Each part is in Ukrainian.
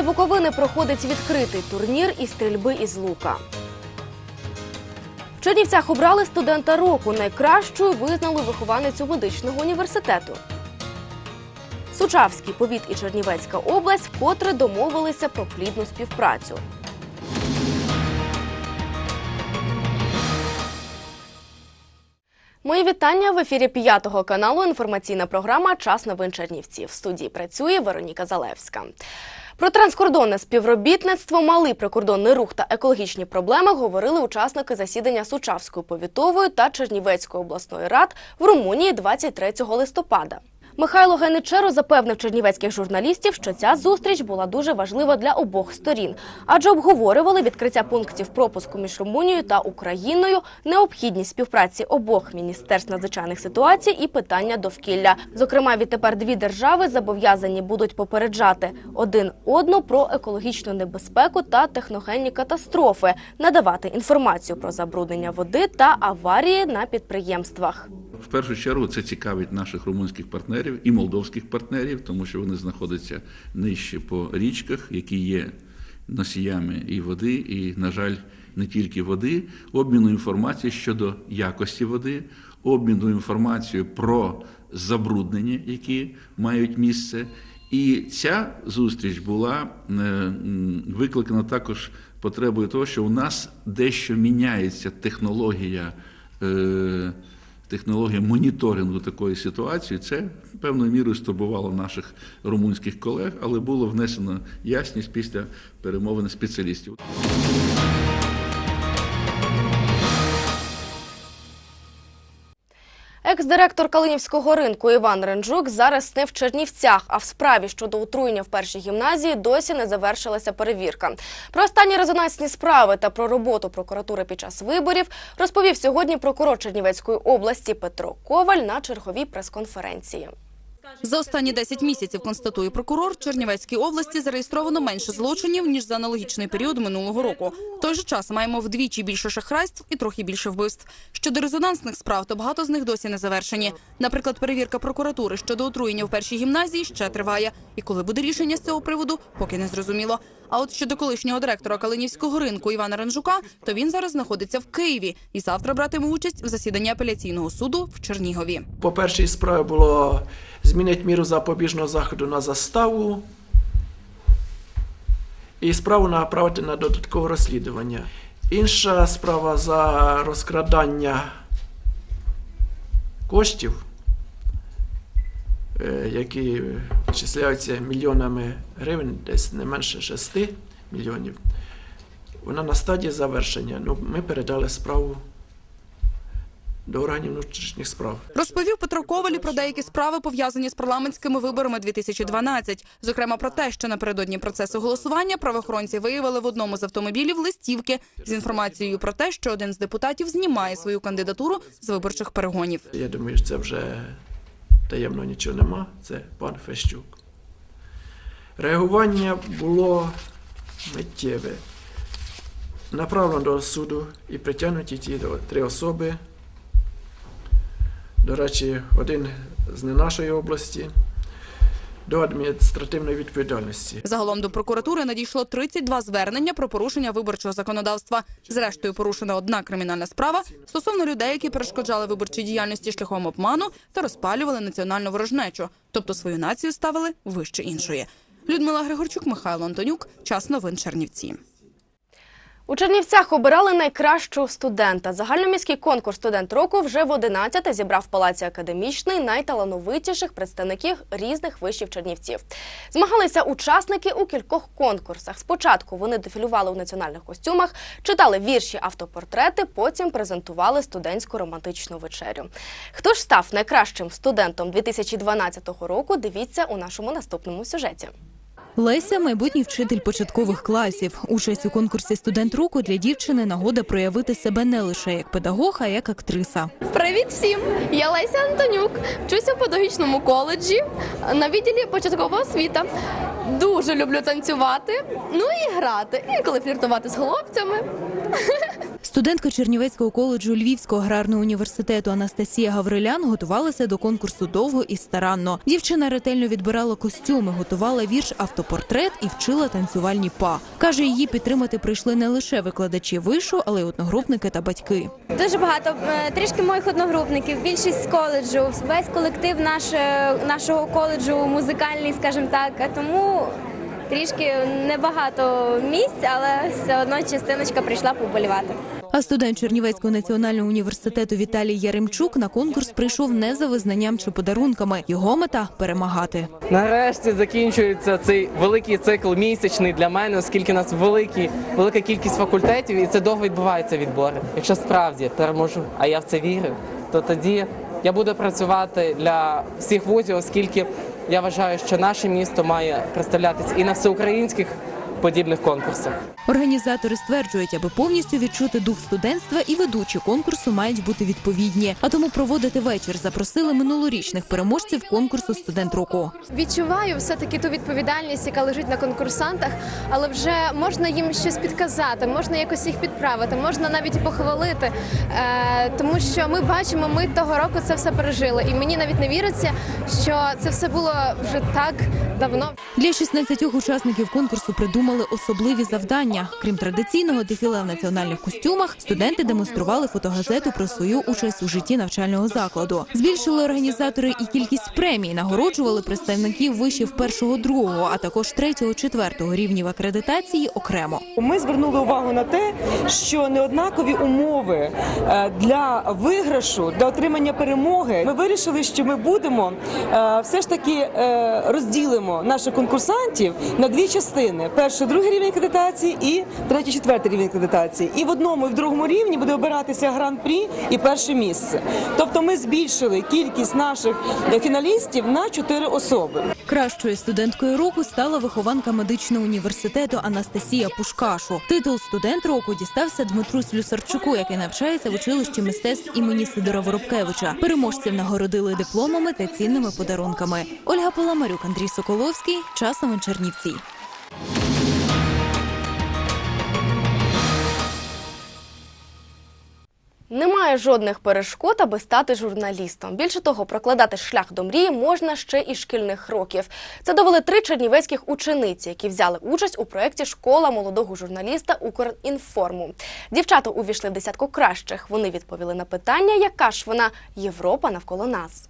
столиці Буковини проходить відкритий турнір із стрільби із лука. В Чернівцях обрали студента року. Найкращою визнали вихованицю медичного університету. Сучавський повіт і Чернівецька область вкотре домовилися про плідну співпрацю. Мої вітання в ефірі п'ятого каналу. Інформаційна програма Час новин Чернівців. В студії працює Вероніка Залевська. Про транскордонне співробітництво, малий прикордонний рух та екологічні проблеми говорили учасники засідання Сучавської повітової та Чернівецької обласної рад в Румунії 23 листопада. Михайло Геничеро запевнив чернівецьких журналістів, що ця зустріч була дуже важлива для обох сторін, адже обговорювали відкриття пунктів пропуску між Румунією та Україною, необхідність співпраці обох міністерств надзвичайних ситуацій і питання довкілля. Зокрема, відтепер дві держави зобов'язані будуть попереджати один одну про екологічну небезпеку та техногенні катастрофи, надавати інформацію про забруднення води та аварії на підприємствах. В першу чергу це цікавить наших румунських партнерів і молдовських партнерів, тому що вони знаходяться нижче по річках, які є носіями і води, і, на жаль, не тільки води, обміну інформації щодо якості води, обміну інформацією про забруднення, які мають місце. І ця зустріч була е, викликана також потребою того, що у нас дещо міняється технологія. Технологія моніторингу такої ситуації, це певною мірою стурбувало наших румунських колег, але було внесено ясність після перемовини спеціалістів. Екс-директор Калинівського ринку Іван Ренджук зараз не в Чернівцях, а в справі щодо отруєння в першій гімназії досі не завершилася перевірка. Про останні резонансні справи та про роботу прокуратури під час виборів розповів сьогодні прокурор Чернівецької області Петро Коваль на черговій прес-конференції. За останні 10 місяців, констатує прокурор, в Чернівецькій області зареєстровано менше злочинів, ніж за аналогічний період минулого року. В той же час маємо вдвічі більше шахрайств і трохи більше вбивств. Щодо резонансних справ, то багато з них досі не завершені. Наприклад, перевірка прокуратури щодо отруєння в першій гімназії ще триває. І коли буде рішення з цього приводу, поки не зрозуміло. А от щодо колишнього директора Калинівського ринку Івана Ранжука, то він зараз знаходиться в Києві і завтра братиме участь в засіданні апеляційного суду в Чернігові. По першій справі було змінити міру запобіжного заходу на заставу і справу направити на додаткове розслідування. Інша справа за розкрадання коштів, які числяються мільйонами гривень, десь не менше 6 мільйонів. Вона на стадії завершення. Ну, ми передали справу до органів внутрішніх справ. Розповів Петро Коваль і про деякі справи пов'язані з парламентськими виборами 2012. Зокрема, про те, що напередодні процесу голосування правоохоронці виявили в одному з автомобілів листівки з інформацією про те, що один з депутатів знімає свою кандидатуру з виборчих перегонів. Я думаю, що це вже таємно нічого нема. Це пан Фещук. Реагування було миттєве. Направлено до суду і притягнуті ті три особи. До речі, один з не нашої області до адміністративної відповідальності. Загалом до прокуратури надійшло 32 звернення про порушення виборчого законодавства. Зрештою, порушена одна кримінальна справа стосовно людей, які перешкоджали виборчій діяльності шляхом обману та розпалювали національну ворожнечу, тобто свою націю ставили вище іншої. Людмила Григорчук, Михайло Антонюк. Час новин Чернівці. У Чернівцях обирали найкращого студента. Загальноміський конкурс студент року вже в 11 зібрав в палаці академічний найталановитіших представників різних вишів Чернівців. Змагалися учасники у кількох конкурсах. Спочатку вони дефілювали у національних костюмах, читали вірші, автопортрети, потім презентували студентську романтичну вечерю. Хто ж став найкращим студентом 2012 року? Дивіться у нашому наступному сюжеті. Леся майбутній вчитель початкових класів. Участь у конкурсі студент року для дівчини нагода проявити себе не лише як педагог, а як актриса. Привіт всім! Я Леся Антонюк, вчуся в педагогічному коледжі на відділі початкового освіта. Дуже люблю танцювати, ну і грати, інколи фліртувати з хлопцями. Студентка Чернівецького коледжу Львівського аграрного університету Анастасія Гаврилян готувалася до конкурсу довго і старанно. Дівчина ретельно відбирала костюми, готувала вірш автопортрет і вчила танцювальні па. каже, її підтримати прийшли не лише викладачі вишу, але й одногрупники та батьки. Дуже багато е, трішки моїх одногрупників, більшість з коледжу, весь колектив наш, е, нашого коледжу музикальний, скажімо так. Тому трішки небагато місць, але все одно частиночка прийшла поболівати. А студент Чернівецького національного університету Віталій Яремчук на конкурс прийшов не за визнанням чи подарунками. Його мета перемагати. Нарешті закінчується цей великий цикл місячний для мене, оскільки у нас великі, велика кількість факультетів, і це довго відбуваються відбори. Якщо справді переможу, а я в це вірю, то тоді я буду працювати для всіх вузів, оскільки я вважаю, що наше місто має представлятися і на всеукраїнських подібних конкурсах. Організатори стверджують, аби повністю відчути дух студентства і ведучі конкурсу мають бути відповідні. А тому проводити вечір запросили минулорічних переможців конкурсу Студент року. Відчуваю все-таки ту відповідальність, яка лежить на конкурсантах, але вже можна їм щось підказати, можна якось їх підправити, можна навіть похвалити. Е, тому що ми бачимо, ми того року це все пережили. І мені навіть не віриться, що це все було вже так давно. Для 16 учасників конкурсу придумали особливі завдання. Крім традиційного дефіле в національних костюмах, студенти демонстрували фотогазету про свою участь у житті навчального закладу. Збільшили організатори і кількість премій, нагороджували представників вишів першого, другого, а також третього, четвертого рівнів акредитації окремо. Ми звернули увагу на те, що неоднакові умови е, для виграшу, для отримання перемоги. Ми вирішили, що ми будемо е, все ж таки е, розділимо наших конкурсантів на дві частини: перший, другий рівень акредитації і третій, четвертий рівень акредитації. І в одному і в другому рівні буде обиратися гран-прі і перше місце. Тобто, ми збільшили кількість наших фіналістів на чотири особи. Кращою студенткою року стала вихованка медичного університету Анастасія Пушкашу. Титул студент року дістався Дмитру Слюсарчуку, який навчається в училищі мистецтв імені Сидора Воробкевича. Переможців нагородили дипломами та цінними подарунками. Ольга Паламарюк, Андрій Соколовський. Час новин Чернівці. Немає жодних перешкод, аби стати журналістом. Більше того, прокладати шлях до мрії можна ще і шкільних років. Це довели три чернівецьких учениці, які взяли участь у проєкті Школа молодого журналіста Укрінформу. Дівчата увійшли в десятку кращих. Вони відповіли на питання, яка ж вона Європа навколо нас.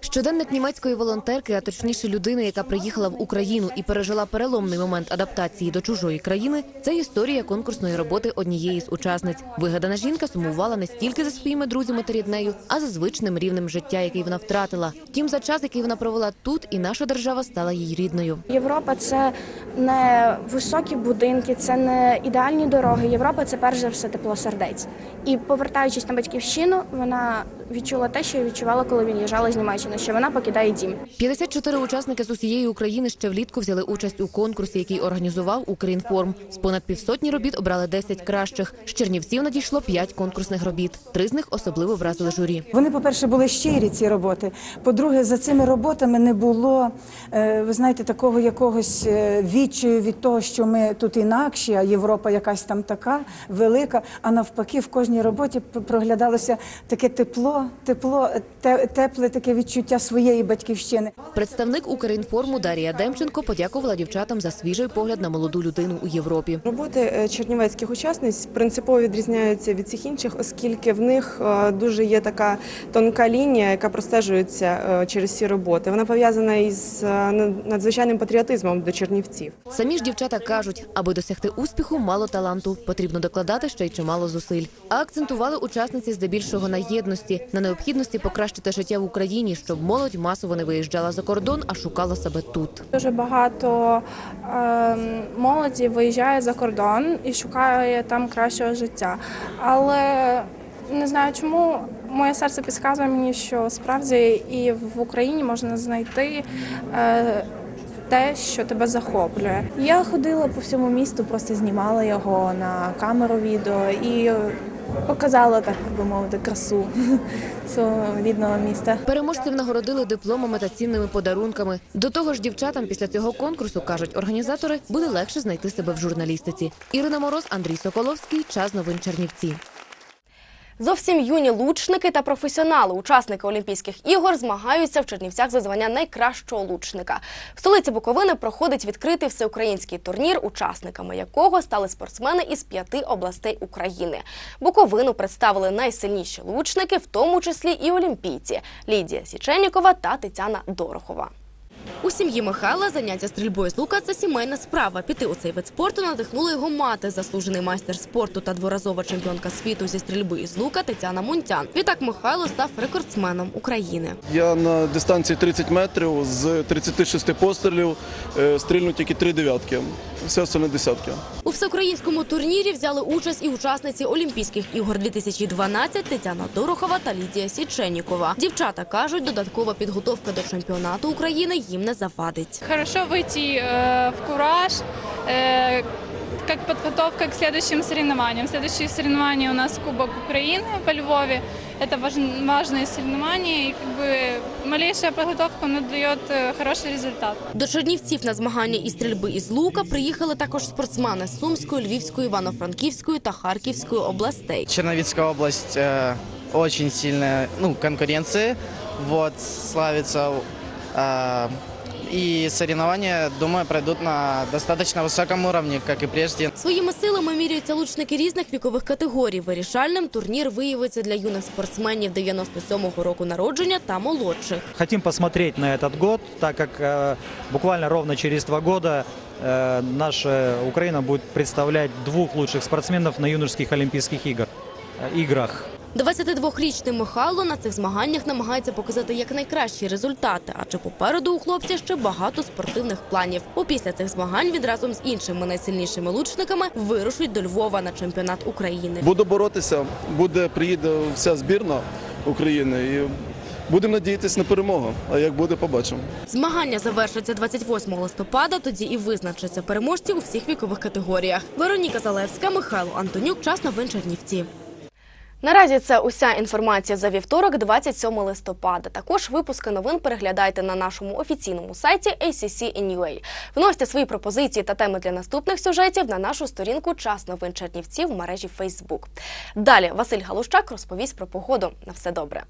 Щоденник німецької волонтерки, а точніше людини, яка приїхала в Україну і пережила переломний момент адаптації до чужої країни, це історія конкурсної роботи однієї з учасниць. Вигадана жінка сумувала не стільки за своїми друзями та ріднею, а за звичним рівнем життя, який вона втратила. Втім, за час, який вона провела тут, і наша держава стала їй рідною. Європа це не високі будинки, це не ідеальні дороги. Європа це перш за все тепло сердець. І повертаючись на батьківщину, вона відчула те, що відчувала, коли виїжджала з Німеччини, що вона покидає дім. 54 учасники з усієї України ще влітку взяли участь у конкурсі, який організував Укрінформ. З понад півсотні робіт обрали 10 кращих. З Чернівців надійшло 5 конкурсних робіт. Три з них особливо вразили журі. Вони, по-перше, були щирі ці роботи. По-друге, за цими роботами не було, е, ви знаєте, такого якогось е, відчаю від того, що ми тут інакші, а Європа якась там така велика. А навпаки, в кожній роботі проглядалося таке тепло, тепло, те- тепле таке відчуття своєї батьківщини. Представник Укрінформу Дарія Демченко подякувала дівчатам за свіжий погляд на молоду людину у Європі. Роботи е, чернівецьких учасниць принципово відрізняються від всіх інших, оскільки в них е, дуже є така тонка лінія, яка простежується е, через ці роботи. Вона пов'язана із надзвичайним патріотизмом до чернівців. Самі ж дівчата кажуть, аби досягти успіху, мало таланту, потрібно докладати ще й чимало зусиль. А акцентували учасниці здебільшого на єдності, на необхідності покращити життя в Україні, щоб молодь масово не виїжджала за кордон, а шукала себе тут. Дуже багато ем, молоді виїжджає за кордон і шукає там кращого життя. Але не знаю чому. Моє серце підказує мені, що справді і в Україні можна знайти е, те, що тебе захоплює. Я ходила по всьому місту, просто знімала його на камеру відео і показала, так би мовити, красу свого рідного міста. Переможців нагородили дипломами та цінними подарунками. До того ж, дівчатам після цього конкурсу кажуть організатори, буде легше знайти себе в журналістиці. Ірина Мороз, Андрій Соколовський. Час новин Чернівці. Зовсім юні лучники та професіонали, учасники Олімпійських ігор, змагаються в Чернівцях за звання найкращого лучника. В столиці Буковини проходить відкритий всеукраїнський турнір, учасниками якого стали спортсмени із п'яти областей України. Буковину представили найсильніші лучники, в тому числі і олімпійці Лідія Січенікова та Тетяна Дорохова. У сім'ї Михайла заняття стрільбою з лука це сімейна справа. Піти у цей вид спорту надихнула його мати, заслужений майстер спорту та дворазова чемпіонка світу зі стрільби із лука Тетяна Мунтян. Відтак Михайло став рекордсменом України. Я на дистанції 30 метрів з 36 пострілів е, стрільну тільки три дев'ятки. Все остальне десятки. У всеукраїнському турнірі взяли участь і учасниці Олімпійських ігор 2012 Тетяна Дорохова та Лідія Січенікова. Дівчата кажуть, додаткова підготовка до чемпіонату України їм не завадить. Хорошо выйти э, в кураж, э, как подготовка к следующим соревнованиям. Следующие соревнования у нас Кубок Украины по Львове. Это важ- важные соревнования, и как бы малейшая подготовка она дает э, хороший результат. До Чернівців на змагання із стрільби із лука приїхали також спортсмени з Сумської, Львівської, Івано-Франківської та Харківської областей. Черновицкая область э, очень сильная, ну, конкуренция, вот, славится. э, и соревнования, думаю, пройдут на достаточно высоком уровне, как и прежде. Своїми силами міряються лучники різних вікових категорій. Вирішальним турнір виявиться для юних спортсменів 97-го року народження та молодших. Хотим посмотреть на этот год, так как э, буквально ровно через два года э, наша Украина будет представлять двух лучших спортсменов на юношеских Олимпийских игр, э, играх. 22-річний Михайло на цих змаганнях намагається показати якнайкращі результати, адже попереду у хлопця ще багато спортивних планів. Опісля цих змагань він разом з іншими найсильнішими лучниками вирушить до Львова на чемпіонат України. Буду боротися, буде приїде вся збірна України і будемо надіятися на перемогу. А як буде, побачимо. Змагання завершаться 28 листопада. Тоді і визначаться переможці у всіх вікових категоріях. Вероніка Залевська, Михайло Антонюк. Час новин Чернівці. Наразі це уся інформація за вівторок, 27 листопада. Також випуски новин переглядайте на нашому офіційному сайті ACC.NUA. Вносьте свої пропозиції та теми для наступних сюжетів на нашу сторінку Час новин Чернівців в мережі Facebook. Далі Василь Галущак розповість про погоду. На все добре.